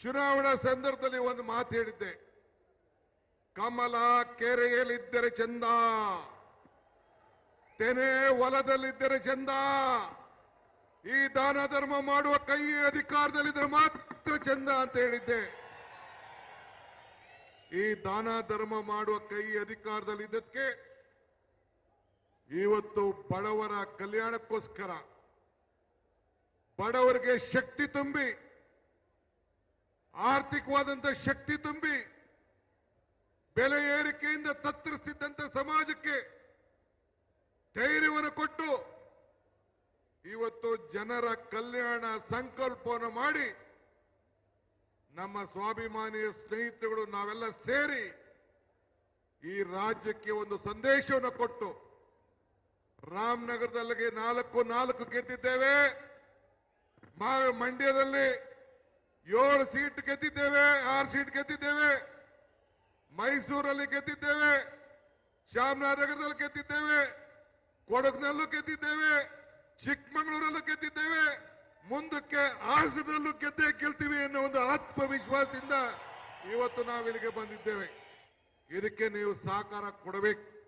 ಚುನಾವಣಾ ಸಂದರ್ಭದಲ್ಲಿ ಒಂದು ಮಾತು ಹೇಳಿದ್ದೆ. ಕಮಲ ಕೆರೆಯಲ್ಲಿದ್ದರೆ ಚಂದ, ತೆನೆ ಹೊಲದಲ್ಲಿದ್ದರೆ ಚಂದ, ಈ ದಾನ ಧರ್ಮ ಮಾಡುವ ಕೈ ಅಧಿಕಾರದಲ್ಲಿದ್ದರೆ ಮಾತ್ರ ಚಂದ ಅಂತ ಹೇಳಿದ್ದೆ. ಈ ದಾನ ಧರ್ಮ ಮಾಡುವ ಕೈ ಅಧಿಕಾರದಲ್ಲಿದ್ದಕ್ಕೆ ಇವತ್ತು ಬಡವರ ಕಲ್ಯಾಣಕ್ಕೋಸ್ಕರ ಬಡವರಿಗೆ ಶಕ್ತಿ ತುಂಬಿ ಆರ್ಥಿಕವಾದಂತ ಶಕ್ತಿ ತುಂಬಿ ಬೆಲೆ ಏರಿಕೆಯಿಂದ ತತ್ತರಿಸಿದ್ದಂತ ಸಮಾಜಕ್ಕೆ ಧೈರ್ಯವನ್ನು ಕೊಟ್ಟು ಇವತ್ತು ಜನರ ಕಲ್ಯಾಣ ಸಂಕಲ್ಪವನ್ನು ಮಾಡಿ ನಮ್ಮ ಸ್ವಾಭಿಮಾನಿಯ ಸ್ನೇಹಿತರುಗಳು ನಾವೆಲ್ಲ ಸೇರಿ ಈ ರಾಜ್ಯಕ್ಕೆ ಒಂದು ಸಂದೇಶವನ್ನು ಕೊಟ್ಟು ರಾಮನಗರದಲ್ಲಿಗೆ ನಾಲ್ಕು ನಾಲ್ಕು ಗೆದ್ದಿದ್ದೇವೆ. ಮಂಡ್ಯದಲ್ಲಿ ಏಳು ಸೀಟ್ ಗೆದ್ದಿದ್ದೇವೆ, ಆರು ಸೀಟ್ ಗೆದ್ದಿದ್ದೇವೆ. ಮೈಸೂರಲ್ಲಿ ಗೆದ್ದಿದ್ದೇವೆ ಶ್ಯಾಮನಗರದಲ್ಲಿ ಗೆದ್ದಿದ್ದೇವೆ, ಕೊಡಗಿನಲ್ಲೂ ಗೆದ್ದಿದ್ದೇವೆ, ಚಿಕ್ಕಮಗಳೂರಲ್ಲೂ ಗೆದ್ದಿದ್ದೇವೆ. ಮುಂದಕ್ಕೆ ಹಾಸನಲ್ಲೂ ಗೆದ್ದೇ ಗೆಲ್ತೀವಿ ಅನ್ನೋ ಒಂದು ಆತ್ಮವಿಶ್ವಾಸದಿಂದ ಇವತ್ತು ನಾವು ಇಲ್ಲಿಗೆ ಬಂದಿದ್ದೇವೆ. ಇದಕ್ಕೆ ನೀವು ಸಹಕಾರ ಕೊಡಬೇಕು.